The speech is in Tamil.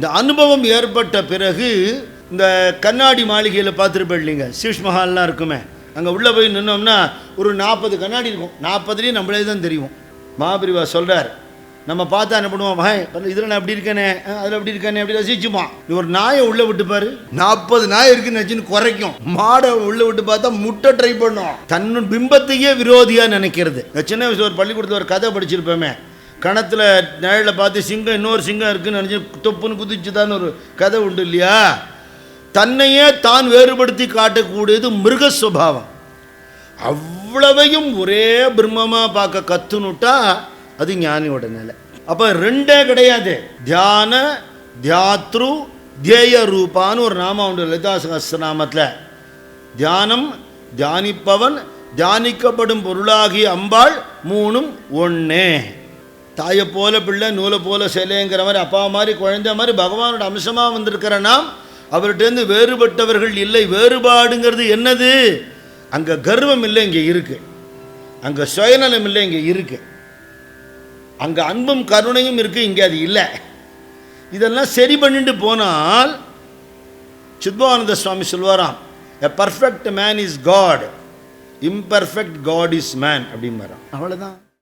இந்த அனுபவம் ஏற்பட்ட பிறகு இந்த கண்ணாடி மாளிகையில் பார்த்துருப்பேன் இல்லைங்க? சீஷ் மஹால்லாம் இருக்குமே. அங்கே உள்ளே போய் நின்னோம்னா ஒரு நாற்பது கண்ணாடி இருக்கும். நாற்பதுலேயும் நம்மளே தான் தெரியும். மகாபிரிவா சொல்கிறார் நம்ம பார்த்தா என்ன பண்ணுவோம் மகன் இதில் நான் அப்படி இருக்கேனே அதில் அப்படி இருக்கேனே அப்படி ரசிச்சுப்பான் நீ ஒரு நாயை உள்ளே விட்டு பாரு. நாற்பது நாய் இருக்குன்னு வச்சுன்னு குறைக்கும். மாடை உள்ளே விட்டு பார்த்தா முட்டை ட்ரை பண்ணும். தன்னு பிம்பத்தையே விரோதியாக நினைக்கிறது. சின்ன வயசு ஒரு பள்ளிக்கூடத்தில் ஒரு கதை படிச்சிருப்போமே. கணத்தில் நிழலை பார்த்து சிங்கம் இன்னொரு சிங்கம் இருக்குதுன்னு நினச்சி தொப்புன்னு குதிச்சுதான்னு ஒரு கதை உண்டு இல்லையா? தன்னையே தான் வேறுபடுத்தி காட்டக்கூடியது மிருக சுபாவம். அவ்வளவையும் ஒரே பிரம்மமாக பார்க்க கற்றுனுட்டா அது ஞானியோட நிலை. அப்போ ரெண்டே கிடையாது. தியான தியாத்ரு தியேய ரூபான்னு ஒரு நாமம் உண்டு லலிதா சகஸ்ரநாமத்தில் தியானம் தியானிப்பவன் தியானிக்கப்படும் பொருளாகிய அம்பாள் மூணும் ஒன்று தாயை போல பிள்ளை நூலை போல சிலைங்கிற மாதிரி அப்பா மாதிரி குழந்தை மாதிரி பகவானோட அம்சமாக வந்திருக்கிற நாம் அவர்கிட்டேருந்து வேறுபட்டவர்கள் இல்லை. வேறுபாடுங்கிறது என்னது? அங்கே கர்வம் இல்லை இங்கே இருக்குது அங்கே சுயநலம் இல்லை இங்கே இருக்குது அங்கே அன்பும் கருணையும் இருக்குது இங்கே அது இல்லை. இதெல்லாம் சரி பண்ணிட்டு போனால் Chidbhavananda Swami சொல்வாராம் a perfect man is God imperfect God is man அப்படிம்பாராம். அவ்வளோதான்